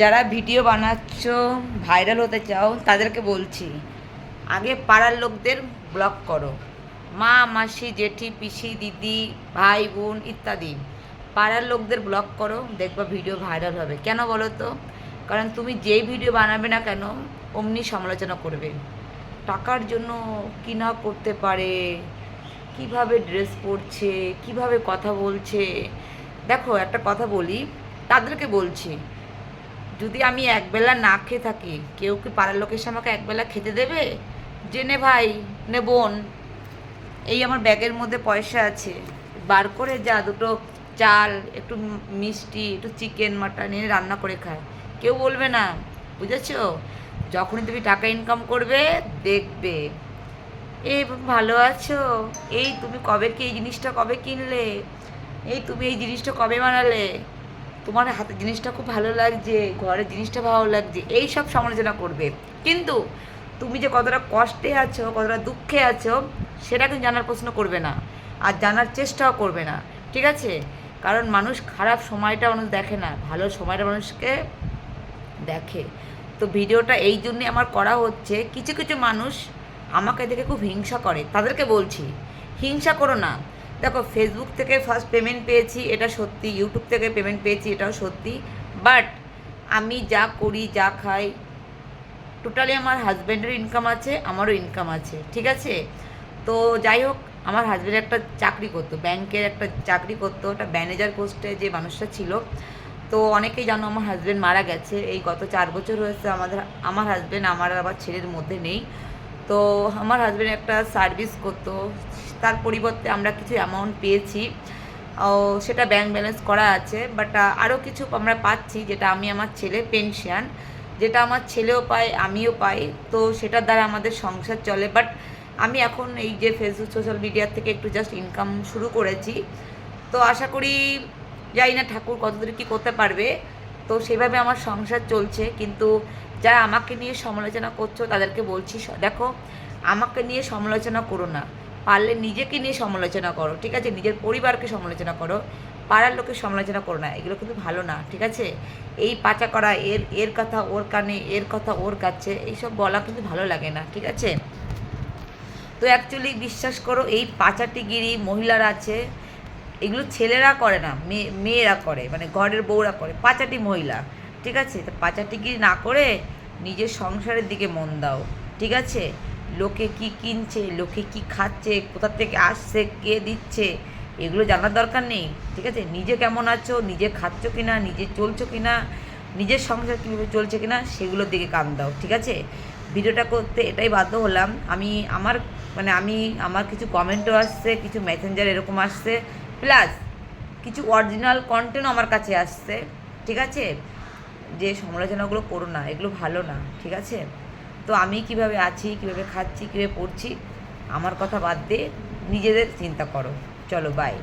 যারা ভিডিও বানাচ্ছ, ভাইরাল হতে চাও, তাদেরকে বলছি, আগে পাড়ার লোকদের ব্লক করো। মা, মাসি, জেঠি, পিসি, দিদি, ভাই, বোন ইত্যাদি। পাড়ার লোকদের ব্লক করো, দেখবা ভিডিও ভাইরাল হবে। কেন বলো তো? কারণ তুমি যেই ভিডিও বানাবে না কেন, অমনি সমালোচনা করবে। টাকার জন্য কি না করতে পারে, কীভাবে ড্রেস পরছে, কীভাবে কথা বলছে। দেখো, একটা কথা বলি, তাদেরকে বলছি যদি আমি একবেলা না খেয়ে থাকি, কেউ কি পাড়ার লোকের সাথে আমাকে একবেলা খেতে দেবে? যে নে ভাই, নে বোন। এই আমার ব্যাগের মধ্যে পয়সা আছে। বার করে যা, দুটো চাল, একটু মিষ্টি, একটু চিকেন, মাটন এনে রান্না করে খায় কেউ বলবে না, বুঝেছ? যখনই তুমি টাকা ইনকাম করবে, দেখবে। এই ভালো আছো? এই তুমি কবে কি এই জিনিসটা কবে কিনলে? এই তুমি এই জিনিসটা কবে বানালে? তোমার হাতে জিনিসটা খুব ভালো লাগছে ঘরের জিনিসটা ভালো লাগছে এই সব সমালোচনা করবে। কিন্তু তুমি যে কতটা কষ্টে আছো, কতটা দুঃখে আছো, সেটা কিন্তু জানার প্রশ্ন করবে না। আর জানার চেষ্টাও করবে না, ঠিক আছে? কারণ মানুষ খারাপ সময়টা মানুষ দেখে না, ভালো সময়টা মানুষকে দেখে। তো ভিডিওটা এই জন্যে আমার করা হচ্ছে, কিছু কিছু মানুষ আমাকে দেখে খুব হিংসা করে, তাদেরকে বলছি, হিংসা করো না। দেখো ফেসবুক থেকে ফার্স্ট পেমেন্ট পেয়েছি, এটা সত্যি। ইউটিউব থেকে পেমেন্ট পেয়েছি, এটাও সত্যি। বাট আমি যা করি, যা খাই টোটালি আমার হাজব্যান্ডের ইনকাম আছে, আমারও ইনকাম আছে, ঠিক আছে? তো যাই হোক, আমার হাজব্যান্ড একটা চাকরি করতো, ব্যাংকের একটা চাকরি করতো, একটা ম্যানেজার পোস্টে যে মানুষটা ছিল। তো অনেকেই জানো, আমার হাজব্যান্ড মারা গেছে। এই গত চার বছর হয়েছে আমাদের, আমার হাজব্যান্ড আমার আবার ছেলের মধ্যে নেই। তো আমার হাজব্যান্ড একটা সার্ভিস করতো। তার পরিবর্তে আমরা কিছু অ্যামাউন্ট পেয়েছি। ও, সেটা ব্যাংক ব্যালেন্স করা আছে বাট আরও কিছু আমরা পাচ্ছি, যেটা আমি আমার ছেলে পেনশন যেটা আমার ছেলেও পায়, আমিও পাই, তো সেটার দ্বারা আমাদের সংসার চলে। বাট আমি এখন এই যে ফেসবুক সোশ্যাল মিডিয়া থেকে একটু জাস্ট ইনকাম শুরু করেছি। তো আশা করি, জানি না ঠাকুর কতদূর কী করতে পারবে। তো সেভাবে আমার সংসার চলছে, কিন্তু যারা আমাকে নিয়ে সমালোচনা করছ, তাদেরকে বলছি দেখো, আমাকে নিয়ে সমালোচনা করো না। পারলে নিজেকে নিয়ে সমালোচনা করো, ঠিক আছে? নিজের পরিবারকে সমালোচনা করো। পাড়ার লোকের সমালোচনা করো না, এগুলো কিন্তু ভালো না, ঠিক আছে? এই পাচা করা, এর এর কথা ওর কানে, এর কথা ওর কাছে, এইসব বলা কিন্তু ভালো লাগে না, ঠিক আছে? তো অ্যাকচুয়ালি বিশ্বাস করো, এই পাচাটিগিরি মহিলারা আছে, এগুলো ছেলেরা করে না, মেয়ে, মেয়েরা করে মানে ঘরের বউরা করে, পাচাটি মহিলা। ঠিক আছে? তো পাচাটিগিরি না করে নিজের সংসারের দিকে মন দাও, ঠিক আছে? লোকে কি কিনছে, লোকে কি খাচ্ছে, কোথা থেকে আসছে, কে দিচ্ছে, এগুলো জানার দরকার নেই, ঠিক আছে? নিজে কেমন আছো, নিজে খাচ্ছ কিনা, নিজে চলছো কিনা, নিজের সংসার কীভাবে চলছে কিনা সেগুলোর দিকে কান দাও, ঠিক আছে? ভিডিওটা করতে এটাই বাধ্য হলাম। আমি আমার মানে আমি, আমার কিছু কমেন্টও আসছে, কিছু মেসেঞ্জার এরকম আসছে প্লাস কিছু অরিজিনাল কন্টেন্টও আমার কাছে আসছে, ঠিক আছে? যে সমালোচনাগুলো করো না, এগুলো ভালো না, ঠিক আছে? তো আমি কীভাবে আছি, কীভাবে খাচ্ছি, কীভাবে পড়ছি, আমার কথা বাদ দিয়ে নিজেদের চিন্তা করো। চলো বাই